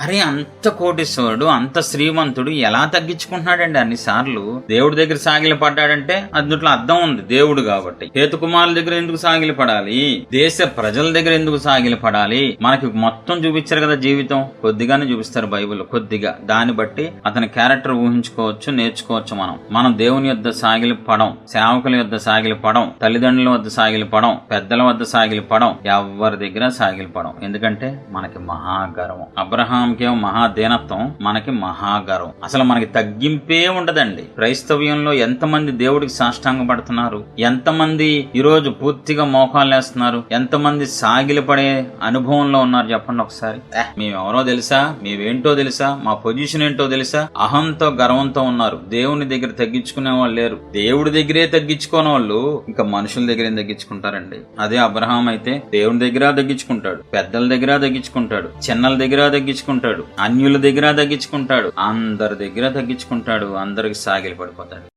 అరే అంత కోటీశ్వరుడు అంత శ్రీమంతుడు ఎలా తగ్గించుకుంటున్నాడండి అన్ని సార్లు దేవుడి దగ్గర సాగిలి పడ్డాడంటే అందుట్లో అర్థం ఉంది దేవుడు కాబట్టి. హేతుకుమారుల దగ్గర ఎందుకు సాగిలి పడాలి? దేశ ప్రజల దగ్గర ఎందుకు సాగిలి పడాలి? మనకి మొత్తం చూపించారు కదా జీవితం? కొద్దిగానే చూపిస్తారు బైబిల్ కొద్దిగా. దాన్ని బట్టి అతని క్యారెక్టర్ ఊహించుకోవచ్చు నేర్చుకోవచ్చు మనం. మనం దేవుని యొద్ద సాగిలి పడం సేవకుల యొద్ద సాగిలి పడం తల్లిదండ్రుల వద్ద సాగిలి పడం పెద్దల వద్ద సాగిలి పడం ఎవరి దగ్గర సాగిలి పడం? ఎందుకంటే మనకి మహాగర్వం మహా మహాదీనత్వం మనకి మహాగర్వం. అసలు మనకి తగ్గింపే ఉండదండి. క్రైస్తవ్యంలో ఎంతమంది దేవుడికి సాష్టాంగ పడుతున్నారు ఎంతమంది ఈరోజు పూర్తిగా మోకాలు వేస్తున్నారు ఎంతమంది సాగిలి పడే అనుభవంలో ఉన్నారు చెప్పండి ఒకసారి? మేమెవరో తెలుసా? మేమేంటో తెలుసా? మా పొజిషన్ ఏంటో తెలుసా? అహంతో గర్వంతో ఉన్నారు. దేవుని దగ్గర తగ్గించుకునే వాళ్ళు లేరు. దేవుడి దగ్గరే తగ్గించుకోని వాళ్ళు ఇంకా మనుషుల దగ్గర ఏం తగ్గించుకుంటారండి? అదే అబ్రహాం అయితే దేవుని దగ్గర తగ్గించుకుంటాడు. పెద్దల దగ్గర తగ్గించుకుంటాడు. చిన్నల దగ్గర తగ్గించుకుంటాడు. అన్యుల దగ్గర తగ్గించుకుంటాడు. అందరి దగ్గర తగ్గించుకుంటాడు. అందరికి సాగిలి పడిపోతాడు